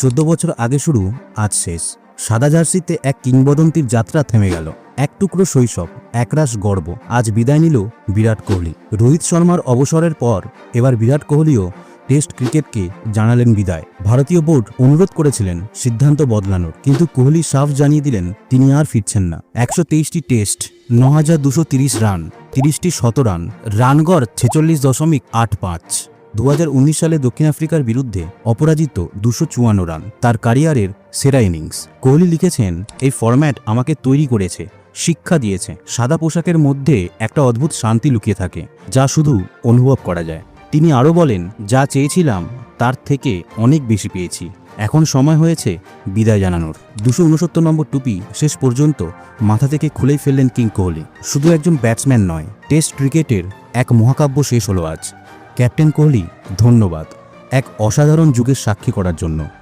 চোদ্দ বছর আগে শুরু, আজ শেষ। সাদা জার্সিতে এক কিংবদন্তির যাত্রা থেমে গেল। এক টুকরো শৈশব, একরাশ গর্ব। আজ বিদায় নিল বিরাট কোহলি। রোহিত শর্মার অবসরের পর, এবার বিরাট কোহলিও টেস্ট ক্রিকেটকে জানালেন বিদায়। ভারতীয় বোর্ড অনুরোধ করেছিলেন সিদ্ধান্ত বদলানোর, কিন্তু কোহলি সাফ জানিয়ে দিলেন তিনি আর ফিরছেন না। একশো তেইশটি টেস্ট ন হাজার দুশো তিরিশ রান, তিরিশটি শত রান রানগড় ছেচল্লিশ দশমিক আট পাঁচ। দু হাজার উনিশ সালে দক্ষিণ আফ্রিকার বিরুদ্ধে অপরাজিত দুশো চুয়ান্ন রান, তার ক্যারিয়ারের সেরা ইনিংস। কোহলি লিখেছেন, এই ফরম্যাট আমাকে তৈরি করেছে, শিক্ষা দিয়েছে, সাদা পোশাকের মধ্যে একটা অদ্ভুত শান্তি লুকিয়ে থাকে, যা শুধু অনুভব করা যায়। তিনি আরও বলেন, যা চেয়েছিলাম, তার থেকে অনেক বেশি পেয়েছি। এখন সময় হয়েছে বিদায় জানানোর। দুশো উনসত্তর নম্বর টুপি শেষ পর্যন্ত মাথা থেকে খুলেই ফেললেন কিং কোহলি। শুধু একজন ব্যাটসম্যান নয়, টেস্ট ক্রিকেটের এক মহাকাব্য শেষ হলো আজ। ক্যাপ্টেন কোহলি ধন্যবাদ। এক অসাধারণ যুগের সাক্ষী করার জন্য।